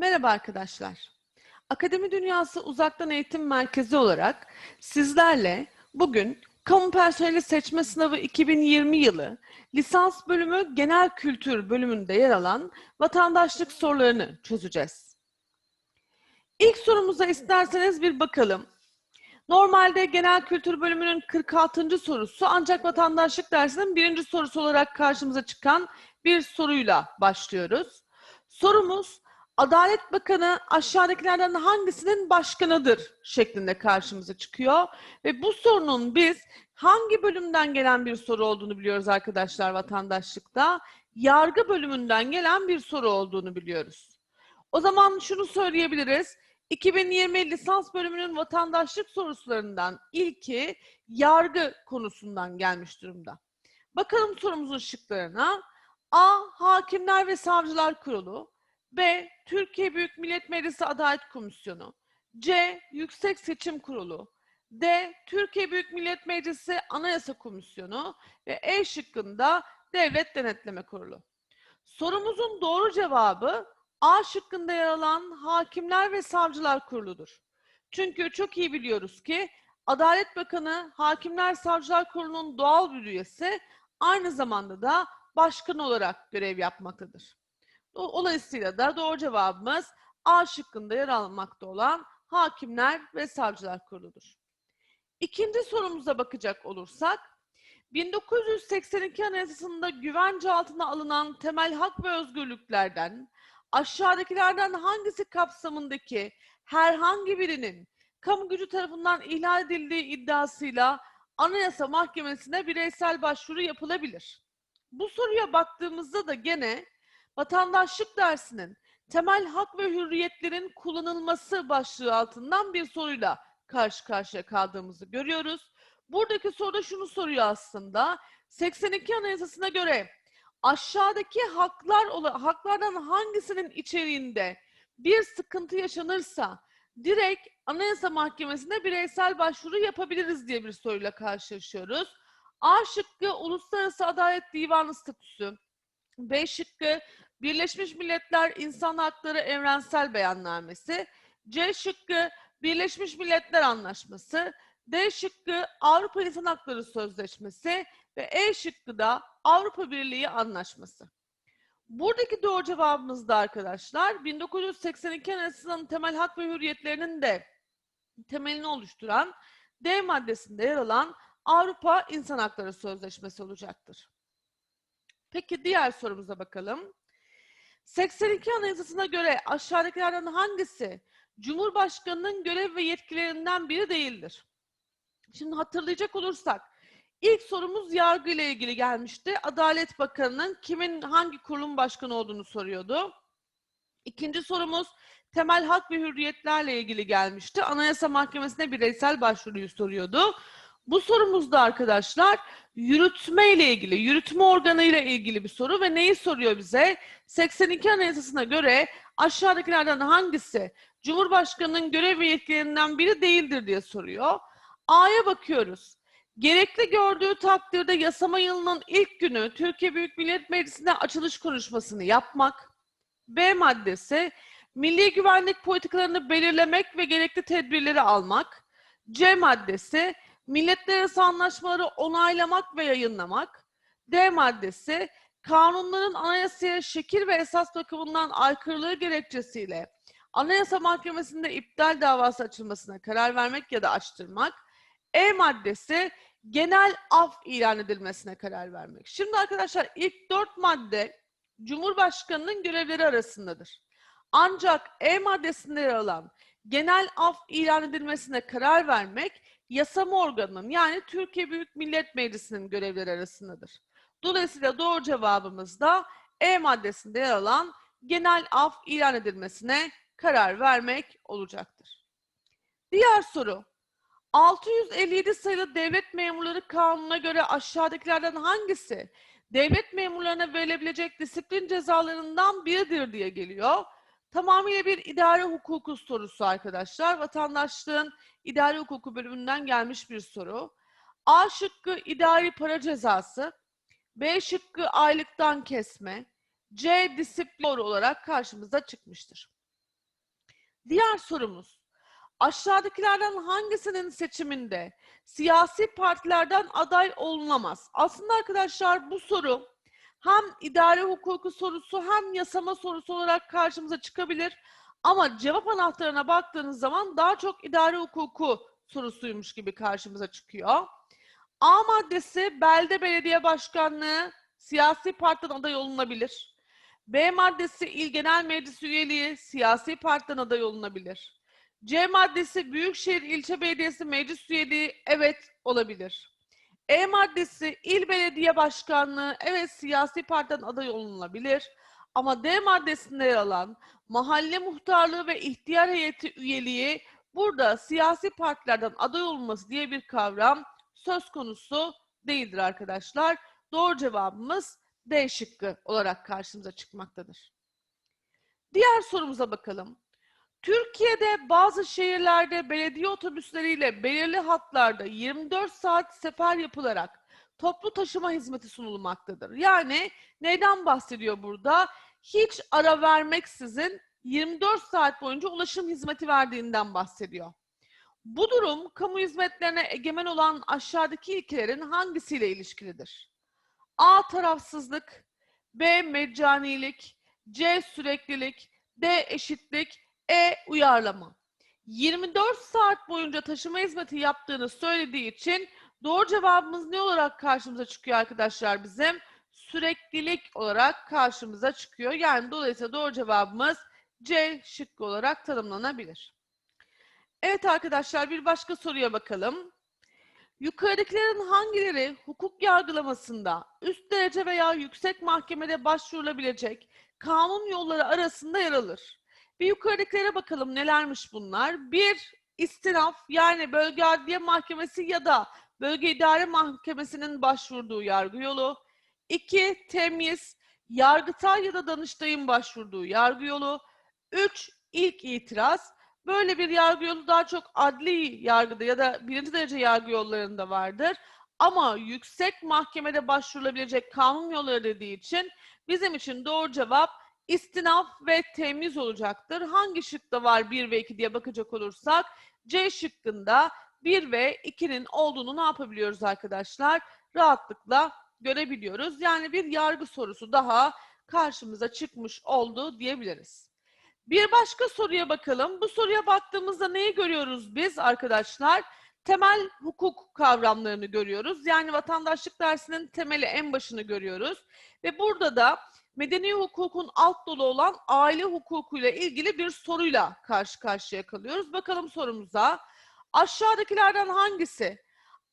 Merhaba arkadaşlar. Akademi Dünyası Uzaktan Eğitim Merkezi olarak sizlerle bugün Kamu Personeli Seçme Sınavı 2020 yılı lisans bölümü Genel Kültür bölümünde yer alan vatandaşlık sorularını çözeceğiz. İlk sorumuza isterseniz bir bakalım. Normalde genel kültür bölümünün 46. sorusu ancak vatandaşlık dersinin birinci sorusu olarak karşımıza çıkan bir soruyla başlıyoruz. Sorumuz Adalet Bakanı aşağıdakilerden hangisinin başkanıdır şeklinde karşımıza çıkıyor. Ve bu sorunun biz hangi bölümden gelen bir soru olduğunu biliyoruz arkadaşlar vatandaşlıkta. Yargı bölümünden gelen bir soru olduğunu biliyoruz. O zaman şunu söyleyebiliriz. 2020 lisans bölümünün vatandaşlık sorularından ilki yargı konusundan gelmiş durumda. Bakalım sorumuzun şıklarına. A. Hakimler ve Savcılar Kurulu. B. Türkiye Büyük Millet Meclisi Adalet Komisyonu. C. Yüksek Seçim Kurulu. D. Türkiye Büyük Millet Meclisi Anayasa Komisyonu. Ve E şıkkında Devlet Denetleme Kurulu. Sorumuzun doğru cevabı A şıkkında yer alan Hakimler ve Savcılar Kurulu'dur. Çünkü çok iyi biliyoruz ki Adalet Bakanı Hakimler Savcılar Kurulu'nun doğal bir üyesi aynı zamanda da başkan olarak görev yapmaktadır. Dolayısıyla da doğru cevabımız A şıkkında yer almakta olan Hakimler ve Savcılar Kurulu'dur. İkinci sorumuza bakacak olursak, 1982 Anayasası'nda güvence altına alınan temel hak ve özgürlüklerden aşağıdakilerden hangisi kapsamındaki herhangi birinin kamu gücü tarafından ihlal edildiği iddiasıyla Anayasa Mahkemesi'ne bireysel başvuru yapılabilir? Bu soruya baktığımızda da gene vatandaşlık dersinin temel hak ve hürriyetlerin kullanılması başlığı altından bir soruyla karşı karşıya kaldığımızı görüyoruz. Buradaki soruda şunu soruyor aslında. 82 Anayasası'na göre aşağıdaki haklar haklardan hangisinin içeriğinde bir sıkıntı yaşanırsa direkt Anayasa Mahkemesi'ne bireysel başvuru yapabiliriz diye bir soruyla karşılaşıyoruz. A şıkkı Uluslararası Adalet Divanı statüsü. B şıkkı Birleşmiş Milletler İnsan Hakları Evrensel Beyannamesi. C şıkkı Birleşmiş Milletler Anlaşması. D şıkkı Avrupa İnsan Hakları Sözleşmesi ve E şıkkı da Avrupa Birliği Anlaşması. Buradaki doğru cevabımız da arkadaşlar 1982 Anayasası'nın temel hak ve hürriyetlerinin de temelini oluşturan D maddesinde yer alan Avrupa İnsan Hakları Sözleşmesi olacaktır. Peki diğer sorumuza bakalım. 82 Anayasası'na göre aşağıdakilerden hangisi Cumhurbaşkanı'nın görev ve yetkilerinden biri değildir? Şimdi hatırlayacak olursak ilk sorumuz yargı ile ilgili gelmişti. Adalet Bakanı'nın kimin hangi kurulun başkanı olduğunu soruyordu. İkinci sorumuz temel hak ve hürriyetlerle ilgili gelmişti. Anayasa Mahkemesi'ne bireysel başvuruyu soruyordu. Bu sorumuzda arkadaşlar yürütme ile ilgili, yürütme organı ile ilgili bir soru ve neyi soruyor bize? 82 Anayasası'na göre aşağıdakilerden hangisi Cumhurbaşkanı'nın görev ve yetkilerinden biri değildir diye soruyor. A'ya bakıyoruz. Gerekli gördüğü takdirde yasama yılının ilk günü Türkiye Büyük Millet Meclisi'nde açılış konuşmasını yapmak. B maddesi milli güvenlik politikalarını belirlemek ve gerekli tedbirleri almak. C maddesi milletler arası anlaşmaları onaylamak ve yayınlamak. D maddesi kanunların anayasaya şekil ve esas bakımından aykırılığı gerekçesiyle Anayasa Mahkemesi'nde iptal davası açılmasına karar vermek ya da açtırmak. E maddesi genel af ilan edilmesine karar vermek. Şimdi arkadaşlar ilk dört madde Cumhurbaşkanı'nın görevleri arasındadır. Ancak E maddesinde yer alan genel af ilan edilmesine karar vermek yasama organının yani Türkiye Büyük Millet Meclisi'nin görevleri arasındadır. Dolayısıyla doğru cevabımız da E maddesinde yer alan genel af ilan edilmesine karar vermek olacaktır. Diğer soru. 657 sayılı Devlet Memurları Kanunu'na göre aşağıdakilerden hangisi devlet memurlarına verilebilecek disiplin cezalarından biridir diye geliyor. Tamamıyla bir idare hukuku sorusu arkadaşlar. Vatandaşlığın idare hukuku bölümünden gelmiş bir soru. A şıkkı idari para cezası, B şıkkı aylıktan kesme, C disiplin olarak karşımıza çıkmıştır. Diğer sorumuz. Aşağıdakilerden hangisinin seçiminde siyasi partilerden aday olunamaz? Aslında arkadaşlar bu soru hem idare hukuku sorusu hem yasama sorusu olarak karşımıza çıkabilir. Ama cevap anahtarına baktığınız zaman daha çok idare hukuku sorusuymuş gibi karşımıza çıkıyor. A maddesi belde belediye başkanlığı siyasi partiden aday olunabilir. B maddesi il genel meclis üyeliği siyasi partiden aday olunabilir. C maddesi büyükşehir ilçe belediyesi meclis üyeliği evet olabilir. E maddesi il belediye başkanlığı evet siyasi partiden aday olunabilir. Ama D maddesinde yer alan mahalle muhtarlığı ve ihtiyar heyeti üyeliği burada siyasi partilerden aday olması diye bir kavram söz konusu değildir arkadaşlar. Doğru cevabımız D şıkkı olarak karşımıza çıkmaktadır. Diğer sorumuza bakalım. Türkiye'de bazı şehirlerde belediye otobüsleriyle belirli hatlarda 24 saat sefer yapılarak toplu taşıma hizmeti sunulmaktadır. Yani neyden bahsediyor burada? Hiç ara vermeksizin 24 saat boyunca ulaşım hizmeti verdiğinden bahsediyor. Bu durum kamu hizmetlerine egemen olan aşağıdaki ilkelerin hangisiyle ilişkilidir? A. Tarafsızlık B. Meccanilik C. Süreklilik D. Eşitlik E. Uyarlama 24 saat boyunca taşıma hizmeti yaptığını söylediği için doğru cevabımız ne olarak karşımıza çıkıyor arkadaşlar bizim? Süreklilik olarak karşımıza çıkıyor. Yani dolayısıyla doğru cevabımız C şıkkı olarak tanımlanabilir. Evet arkadaşlar bir başka soruya bakalım. Yukarıdakilerin hangileri hukuk yargılamasında üst derece veya yüksek mahkemede başvurulabilecek kanun yolları arasında yer alır? Bir yukarıdakilere bakalım nelermiş bunlar. Bir, istinaf yani bölge adliye mahkemesi ya da bölge idare mahkemesinin başvurduğu yargı yolu. İki, temyiz, yargıtay ya da danıştayın başvurduğu yargı yolu. Üç, ilk itiraz. Böyle bir yargı yolu daha çok adli yargıda ya da birinci derece yargı yollarında vardır. Ama yüksek mahkemede başvurulabilecek kanun yolları dediği için bizim için doğru cevap istinaf ve temiz olacaktır. Hangi şıkta var 1 ve 2 diye bakacak olursak C şıkkında 1 ve 2'nin olduğunu ne yapabiliyoruz arkadaşlar? Rahatlıkla görebiliyoruz. Yani bir yargı sorusu daha karşımıza çıkmış oldu diyebiliriz. Bir başka soruya bakalım. Bu soruya baktığımızda neyi görüyoruz biz arkadaşlar? Temel hukuk kavramlarını görüyoruz. Yani vatandaşlık dersinin temeli en başını görüyoruz. Ve burada da medeni hukukun alt dolu olan aile hukukuyla ilgili bir soruyla karşı karşıya kalıyoruz. Bakalım sorumuza. Aşağıdakilerden hangisi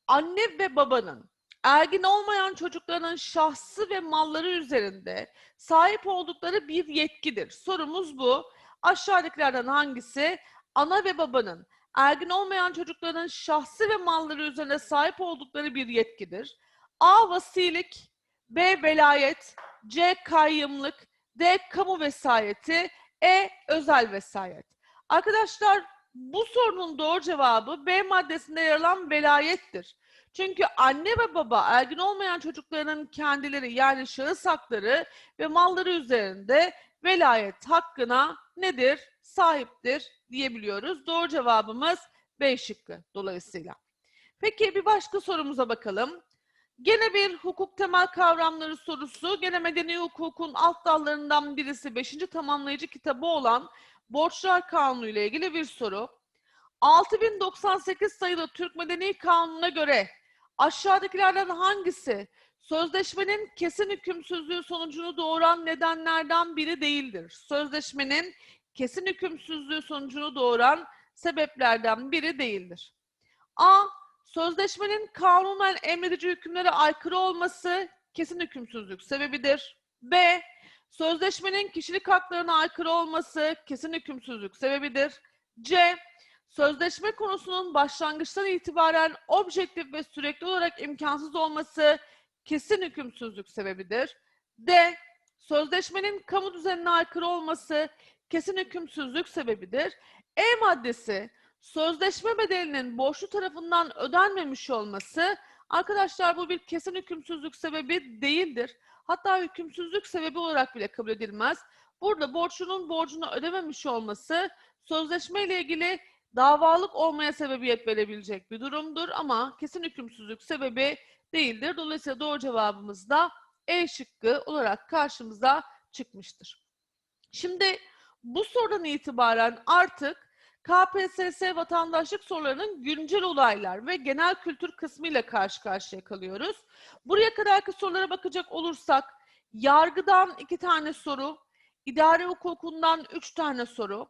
anne ve babanın ergin olmayan çocukların şahsı ve malları üzerinde sahip oldukları bir yetkidir? Sorumuz bu. Aşağıdakilerden hangisi ana ve babanın ergin olmayan çocukların şahsi ve malları üzerine sahip oldukları bir yetkidir? A. Vasilik B. Velayet C. Kayyımlık D. Kamu vesayeti E. Özel vesayet. Arkadaşlar bu sorunun doğru cevabı B maddesinde yer alan velayettir. Çünkü anne ve baba ergin olmayan çocuklarının kendileri yani şahıs hakları ve malları üzerinde velayet hakkına nedir? Sahiptir diyebiliyoruz. Doğru cevabımız B şıkkı dolayısıyla. Peki bir başka sorumuza bakalım. Gene bir hukuk temel kavramları sorusu. Gene medeni hukukun alt dallarından birisi 5. tamamlayıcı kitabı olan Borçlar Kanunu ile ilgili bir soru. 6098 sayılı Türk Medeni Kanunu'na göre aşağıdakilerden hangisi sözleşmenin kesin hükümsüzlüğü sonucunu doğuran nedenlerden biri değildir? Sözleşmenin kesin hükümsüzlüğü sonucunu doğuran sebeplerden biri değildir. A. Sözleşmenin kanunen emredici hükümlere aykırı olması kesin hükümsüzlük sebebidir. B. Sözleşmenin kişilik haklarına aykırı olması kesin hükümsüzlük sebebidir. C. Sözleşme konusunun başlangıçtan itibaren objektif ve sürekli olarak imkansız olması kesin hükümsüzlük sebebidir. D. Sözleşmenin kamu düzenine aykırı olması kesin hükümsüzlük sebebidir. E maddesi sözleşme bedelinin borçlu tarafından ödenmemiş olması arkadaşlar bu bir kesin hükümsüzlük sebebi değildir. Hatta hükümsüzlük sebebi olarak bile kabul edilmez. Burada borçlunun borcunu ödememiş olması sözleşme ile ilgili davalık olmaya sebebiyet verebilecek bir durumdur ama kesin hükümsüzlük sebebi değildir. Dolayısıyla doğru cevabımız da E şıkkı olarak karşımıza çıkmıştır. Şimdi bu sorudan itibaren artık KPSS vatandaşlık sorularının güncel olaylar ve genel kültür kısmı ile karşı karşıya kalıyoruz. Buraya kadarki sorulara bakacak olursak yargıdan iki tane soru, idare hukukundan üç tane soru,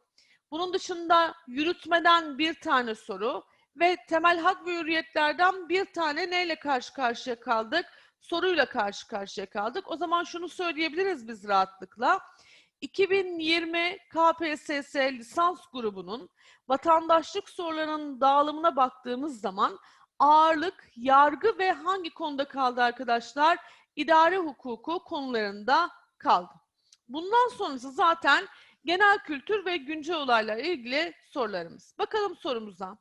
bunun dışında yürütmeden bir tane soru ve temel hak ve hürriyetlerden bir tane neyle karşı karşıya kaldık? Soruyla karşı karşıya kaldık. O zaman şunu söyleyebiliriz biz rahatlıkla. 2020 KPSS lisans grubunun vatandaşlık sorularının dağılımına baktığımız zaman ağırlık, yargı ve hangi konuda kaldı arkadaşlar? İdare hukuku konularında kaldı. Bundan sonrası zaten genel kültür ve güncel olaylarla ilgili sorularımız. Bakalım sorumuza.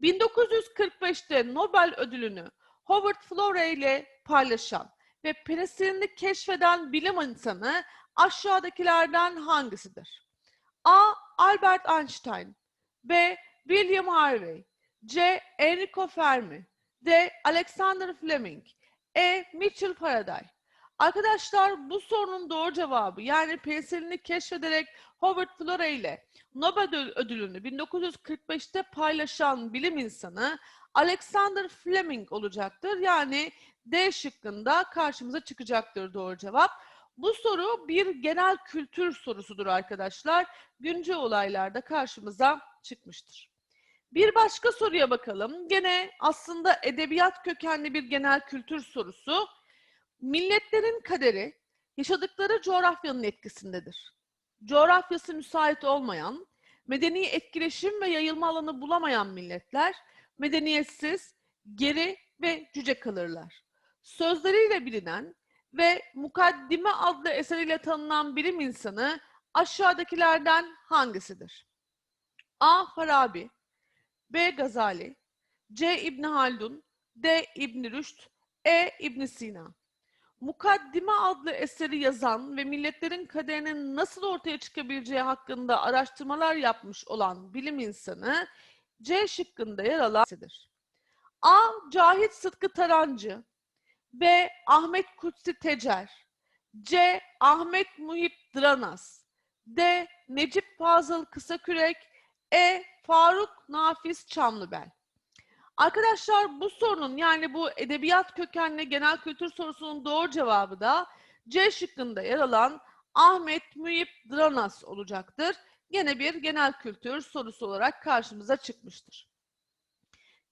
1945'te Nobel ödülünü Howard Florey ile paylaşan ve penisilini keşfeden bilim insanı aşağıdakilerden hangisidir? A. Albert Einstein B. William Harvey C. Enrico Fermi D. Alexander Fleming E. Mitchell Faraday Arkadaşlar bu sorunun doğru cevabı yani penisilini keşfederek Howard Florey ile Nobel ödülünü 1945'te paylaşan bilim insanı Alexander Fleming olacaktır. Yani D şıkkında karşımıza çıkacaktır doğru cevap. Bu soru bir genel kültür sorusudur arkadaşlar. Güncel olaylarda karşımıza çıkmıştır. Bir başka soruya bakalım. Gene aslında edebiyat kökenli bir genel kültür sorusu. Milletlerin kaderi yaşadıkları coğrafyanın etkisindedir. Coğrafyası müsait olmayan, medeni etkileşim ve yayılma alanı bulamayan milletler medeniyetsiz, geri ve cüce kalırlar. Sözleriyle bilinen ve Mukaddime adlı eseriyle tanınan bilim insanı aşağıdakilerden hangisidir? A. Farabi B. Gazali C. İbni Haldun D. İbni Rüşd E. İbni Sina Mukaddime adlı eseri yazan ve milletlerin kaderinin nasıl ortaya çıkabileceği hakkında araştırmalar yapmış olan bilim insanı C şıkkında yer alandır. A. Cahit Sıtkı Tarancı B. Ahmet Kutsi Tecer C. Ahmet Muhip Dranas D. Necip Fazıl Kısakürek E. Faruk Nafiz Çamlıbel Arkadaşlar bu sorunun yani bu edebiyat kökenli genel kültür sorusunun doğru cevabı da C şıkkında yer alan Ahmet Muhip Dranas olacaktır. Gene bir genel kültür sorusu olarak karşımıza çıkmıştır.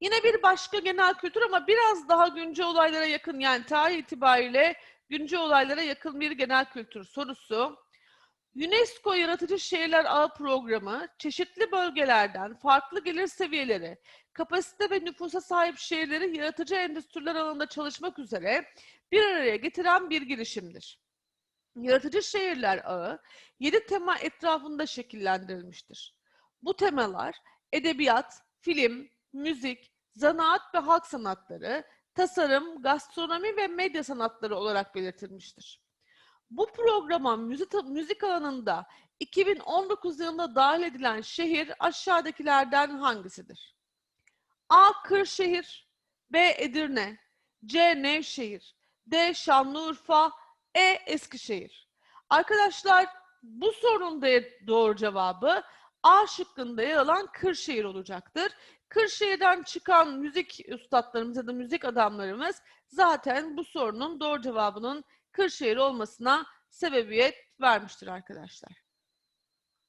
Yine bir başka genel kültür ama biraz daha güncel olaylara yakın yani tarih itibariyle güncel olaylara yakın bir genel kültür sorusu. UNESCO Yaratıcı Şehirler Ağı Programı çeşitli bölgelerden farklı gelir seviyeleri, kapasite ve nüfusa sahip şehirleri yaratıcı endüstriler alanında çalışmak üzere bir araya getiren bir girişimdir. Yaratıcı Şehirler Ağı 7 tema etrafında şekillendirilmiştir. Bu temalar edebiyat, film, müzik, zanaat ve halk sanatları, tasarım, gastronomi ve medya sanatları olarak belirtilmiştir. Bu programa müzik, müzik alanında 2019 yılında dahil edilen şehir aşağıdakilerden hangisidir? A. Kırşehir B. Edirne C. Nevşehir D. Şanlıurfa E. Eskişehir Arkadaşlar bu sorunun doğru cevabı A şıkkında yer alan Kırşehir olacaktır. Kırşehir'den çıkan müzik üstadlarımız ya da müzik adamlarımız zaten bu sorunun doğru cevabının Kırşehir olmasına sebebiyet vermiştir arkadaşlar.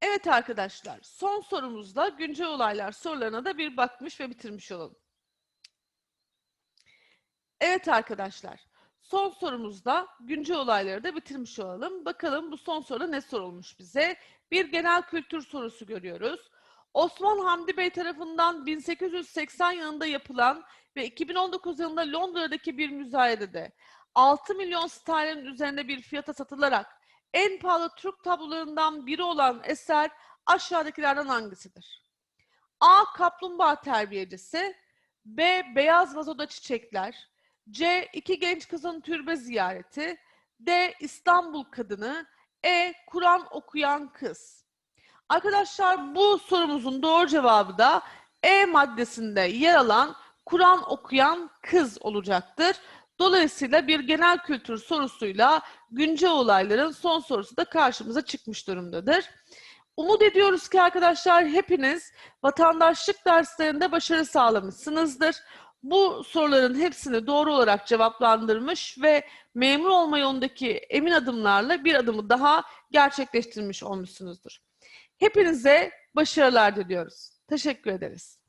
Evet arkadaşlar, son sorumuzda güncel olaylar sorularına da bir bakmış ve bitirmiş olalım. Evet arkadaşlar, son sorumuzda güncel olayları da bitirmiş olalım. Bakalım bu son soruda ne sorulmuş bize? Bir genel kültür sorusu görüyoruz. Osman Hamdi Bey tarafından 1880 yılında yapılan ve 2019 yılında Londra'daki bir müzayedede 6 milyon sterlin üzerinde bir fiyata satılarak en pahalı Türk tablolarından biri olan eser aşağıdakilerden hangisidir? A. Kaplumbağa terbiyecisi B. Beyaz vazoda çiçekler C. İki genç kızın türbe ziyareti D. İstanbul kadını E. Kur'an okuyan kız. Arkadaşlar bu sorumuzun doğru cevabı da E maddesinde yer alan Kur'an okuyan kız olacaktır. Dolayısıyla bir genel kültür sorusuyla güncel olayların son sorusu da karşımıza çıkmış durumdadır. Umut ediyoruz ki arkadaşlar hepiniz vatandaşlık derslerinde başarı sağlamışsınızdır. Bu soruların hepsini doğru olarak cevaplandırmış ve memur olma yolundaki emin adımlarla bir adımı daha gerçekleştirmiş olmuşsunuzdur. Hepinize başarılar diliyoruz. Teşekkür ederiz.